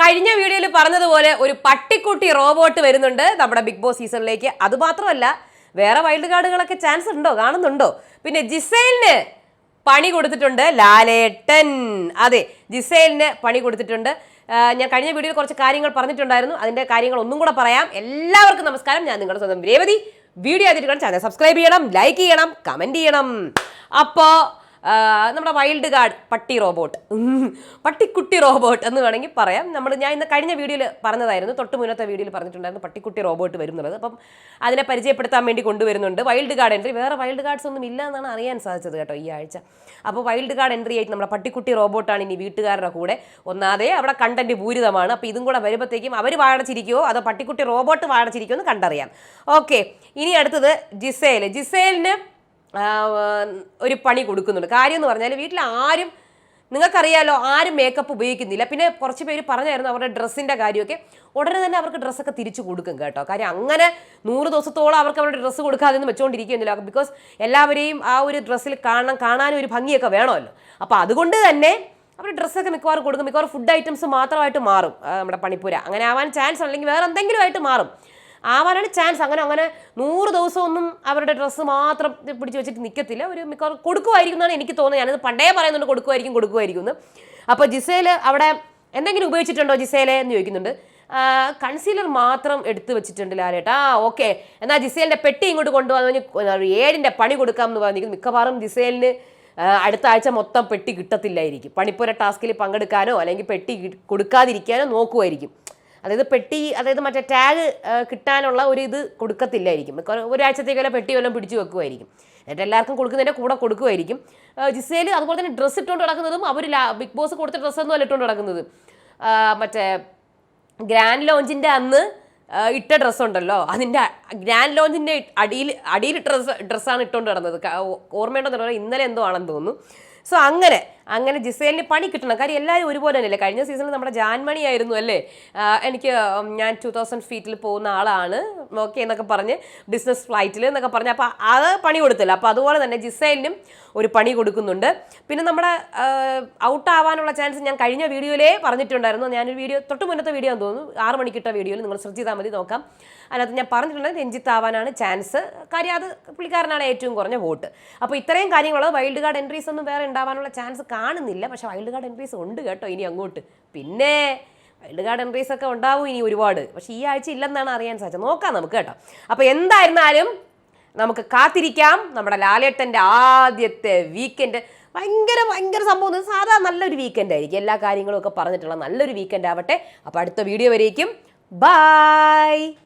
കഴിഞ്ഞ വീഡിയോയിൽ പറഞ്ഞതുപോലെ ഒരു പട്ടിക്കുട്ടി റോബോട്ട് വരുന്നുണ്ട് നമ്മുടെ ബിഗ് ബോസ് സീസണിലേക്ക്. അത് മാത്രമല്ല വേറെ വൈൽഡ് കാർഡുകളൊക്കെ ചാൻസ് ഉണ്ടോ? കാണുന്നുണ്ടോ? പിന്നെ ജിസൈലിന് പണി കൊടുത്തിട്ടുണ്ട് ലാലേട്ടൻ. അതെ ജിസൈലിന് പണി കൊടുത്തിട്ടുണ്ട്. ഞാൻ കഴിഞ്ഞ വീഡിയോയിൽ കുറച്ച് കാര്യങ്ങൾ പറഞ്ഞിട്ടുണ്ടായിരുന്നു. അതിന്റെ കാര്യങ്ങൾ ഒന്നും കൂടെ പറയാം. എല്ലാവർക്കും നമസ്കാരം. ഞാൻ നിങ്ങളുടെ സ്വന്തം രേവതി. വീഡിയോ ആയിട്ട് ചാനൽ സബ്സ്ക്രൈബ് ചെയ്യണം ലൈക്ക് ചെയ്യണം കമന്റ് ചെയ്യണം. അപ്പോൾ നമ്മുടെ വൈൽഡ് ഗാർഡ് പട്ടി റോബോട്ട്. പട്ടിക്കുട്ടി റോബോട്ട് എന്ന് വേണമെങ്കിൽ പറയാം. നമ്മൾ ഞാൻ ഇന്ന് കഴിഞ്ഞ വീഡിയോയിൽ പറഞ്ഞതായിരുന്നു തൊട്ട് മുന്നത്തെ വീഡിയോയിൽ പറഞ്ഞിട്ടുണ്ടായിരുന്നു പട്ടിക്കുട്ടി റോബോട്ട് വരുന്നുള്ളത് അപ്പം അതിനെ പരിചയപ്പെടുത്താൻ വേണ്ടി കൊണ്ടുവരുന്നുണ്ട്. വൈൽഡ് ഗാർഡ് എൻട്രി വേറെ വൈൽഡ് ഗാർഡ്സ് ഒന്നും ഇല്ല എന്നാണ് അറിയാൻ സാധിച്ചത് കേട്ടോ ഈ ആഴ്ച. അപ്പോൾ വൈൽഡ് ഗാർഡ് എൻട്രി ആയിട്ട് നമ്മുടെ പട്ടിക്കുട്ടി റോബോട്ടാണ് ഇനി വീട്ടുകാരുടെ കൂടെ. ഒന്നാതെ അവിടെ കണ്ടന്റ് ഭൂരിതമാണ്. അപ്പോൾ ഇതും കൂടെ വരുമ്പോഴത്തേക്കും അവർ വാഴച്ചിരിക്കുമോ അതോ പട്ടിക്കുട്ടി റോബോട്ട് വാഴച്ചിരിക്കുമോ എന്ന് കണ്ടറിയാം. ഓക്കെ ഇനി അടുത്തത് ജിസേൽ. ജിസേലിന് ഒരു പണി കൊടുക്കുന്നുണ്ട്. കാര്യം എന്ന് പറഞ്ഞാൽ വീട്ടിൽ ആരും നിങ്ങൾക്കറിയാലോ ആരും മേക്കപ്പ് ഉപയോഗിക്കുന്നില്ല. പിന്നെ കുറച്ച് പേര് പറഞ്ഞായിരുന്നു അവരുടെ ഡ്രസ്സിന്റെ കാര്യമൊക്കെ. ഉടനെ തന്നെ അവർക്ക് ഡ്രസ്സൊക്കെ തിരിച്ചു കൊടുക്കും കേട്ടോ. കാര്യം അങ്ങനെ നൂറ് ദിവസത്തോളം അവർക്ക് അവരുടെ ഡ്രസ്സ് കൊടുക്കാതെ ഒന്നും വെച്ചുകൊണ്ടിരിക്കുന്നില്ല ബിക്കോസ് എല്ലാവരെയും ആ ഒരു ഡ്രസ്സിൽ കാണാൻ കാണാനും ഒരു ഭംഗിയൊക്കെ വേണമല്ലോ. അപ്പോൾ അതുകൊണ്ട് തന്നെ അവർ ഡ്രസ്സൊക്കെ മിക്കവാറും കൊടുക്കും. മിക്കവാറും ഫുഡ് ഐറ്റംസ് മാത്രമായിട്ട് മാറും നമ്മുടെ പണിപ്പുര. അങ്ങനെ ആവാൻ ചാൻസ് ഉണ്ടെങ്കിൽ വേറെ എന്തെങ്കിലും ആയിട്ട് മാറും. ആവാനാണ് ചാൻസ് അങ്ങനെ അങ്ങനെ നൂറ് ദിവസമൊന്നും അവരുടെ ഡ്രസ്സ് മാത്രം പിടിച്ചു വെച്ചിട്ട് നിൽക്കത്തില്ല ഒരു മിക്കവാറും കൊടുക്കുമായിരിക്കും എന്നാണ് എനിക്ക് തോന്നുന്നത്. ഞാനത് പണ്ടേ പറയുന്നുണ്ട് കൊടുക്കുമായിരിക്കും കൊടുക്കുമായിരിക്കും എന്ന്. അപ്പോൾ ജിസേൽ അവിടെ എന്തെങ്കിലും ഉപയോഗിച്ചിട്ടുണ്ടോ ജിസേലെ എന്ന് ചോദിക്കുന്നുണ്ട്. കൺസീലർ മാത്രം എടുത്തു വെച്ചിട്ടുണ്ട് ലാലേട്ടാ. ആ ഓക്കെ എന്നാൽ ജിസേലിന്റെ പെട്ടി ഇങ്ങോട്ട് കൊണ്ടുവന്നു ഏഴിന്റെ പണി കൊടുക്കാം എന്ന് പറഞ്ഞിരിക്കുന്നു. മിക്കവാറും ജിസേലിന് അടുത്ത ആഴ്ച മൊത്തം പെട്ടി കിട്ടത്തില്ലായിരിക്കും. പണിപ്പുര ടാസ്കിൽ പങ്കെടുക്കാനോ അല്ലെങ്കിൽ പെട്ടി കൊടുക്കാതിരിക്കാനോ നോക്കുമായിരിക്കും. അതായത് പെട്ടി അതായത് മറ്റേ ടാഗ് കിട്ടാനുള്ള ഒരു ഇത് കൊടുക്കത്തില്ലായിരിക്കും. മിക്കവാറും ഒരാഴ്ചത്തേക്ക് വല്ല പെട്ടി വല്ലതും പിടിച്ചു വെക്കുമായിരിക്കും എന്നിട്ട് എല്ലാവർക്കും കൊടുക്കുന്നതിന്റെ കൂടെ കൊടുക്കുമായിരിക്കും ജിസേൽ അതുപോലെ തന്നെ ഡ്രസ്സ് ഇട്ടുകൊണ്ട് നടക്കുന്നതും അവർ ബിഗ് ബോസ് കൊടുത്ത ഡ്രസ്സൊന്നും അല്ല ഇട്ടുകൊണ്ട് നടക്കുന്നത്. മറ്റേ ഗ്രാൻഡ് ലോഞ്ചിന്റെ അന്ന് ഇട്ട ഡ്രസ്സ് ഉണ്ടല്ലോ. അതിന്റെ ഗ്രാൻഡ് ലോഞ്ചിന്റെ അടിയിൽ അടിയിൽ ഡ്രസ്സ് ഡ്രസ്സാണ് ഇട്ടുകൊണ്ട് നടന്നത്. ഓർമ്മയുണ്ടോ പറഞ്ഞാൽ ഇന്നലെ എന്തോ ആണെന്ന് തോന്നുന്നു. സോ അങ്ങനെ അങ്ങനെ ജിസേലിന് പണി കിട്ടണം. കാര്യം എല്ലാവരും ഒരുപോലെ തന്നെയല്ലേ? കഴിഞ്ഞ സീസണിൽ നമ്മുടെ ജാൻമണി ആയിരുന്നു അല്ലേ? എനിക്ക് ഞാൻ ടു തൗസൻഡ് ഫീറ്റിൽ പോകുന്ന ആളാണ്. ഓക്കെ എന്നൊക്കെ പറഞ്ഞ് ബിസിനസ് ഫ്ലൈറ്റിൽ എന്നൊക്കെ പറഞ്ഞ്. അപ്പോൾ അത് പണി കൊടുത്തില്ല. അപ്പോൾ അതുപോലെ തന്നെ ജിസൈലിനും ഒരു പണി കൊടുക്കുന്നുണ്ട്. പിന്നെ നമ്മുടെ ഔട്ട് ആവാനുള്ള ചാൻസ് ഞാൻ കഴിഞ്ഞ വീഡിയോയിലേ പറഞ്ഞിട്ടുണ്ടായിരുന്നു. ഞാനൊരു വീഡിയോ തൊട്ട് മുന്നത്തെ വീഡിയോ തോന്നുന്നു. ആറ് മണിക്കിട്ട വീഡിയോയിൽ നിങ്ങൾ ശ്രദ്ധിച്ചാൽ മതി നോക്കാം. അതിനകത്ത് ഞാൻ പറഞ്ഞിട്ടുണ്ട് രഞ്ജിത്ത് ആവാനാണ് ചാൻസ് കാര്യം അത് പുള്ളിക്കാരനാണ് ഏറ്റവും കുറഞ്ഞ വോട്ട്. അപ്പോൾ ഇത്രയും കാര്യങ്ങളുള്ളത് വൈൽഡ് കാർഡ് എൻട്രീസ് ഒന്നും വേറെ ഉണ്ടാവാനുള്ള ചാൻസ് കാണുന്നില്ല. പക്ഷേ വൈൽഡ് കാർഡ് എൻട്രീസ് ഉണ്ട് കേട്ടോ ഇനി അങ്ങോട്ട്. പിന്നെ വൈൽഡ് കാർഡ് എൻട്രീസ് ഒക്കെ ഉണ്ടാവും ഇനി ഒരുപാട്. പക്ഷേ ഈ ആഴ്ച ഇല്ലെന്നാണ് അറിയാൻ സാധിച്ചത്. നോക്കാം നമുക്ക് കേട്ടോ. അപ്പോൾ എന്തായിരുന്നാലും നമുക്ക് കാത്തിരിക്കാം. നമ്മുടെ ലാലേട്ടന്റെ ആദ്യത്തെ വീക്കെൻഡ് ഭയങ്കര ഭയങ്കര സംഭവം സാധാ നല്ലൊരു വീക്കെൻഡ് ആയിരിക്കും. എല്ലാ കാര്യങ്ങളും ഒക്കെ പറഞ്ഞിട്ടുള്ള നല്ലൊരു വീക്കെൻഡ് ആവട്ടെ. അപ്പോൾ അടുത്ത വീഡിയോ വരേക്കും. ബൈ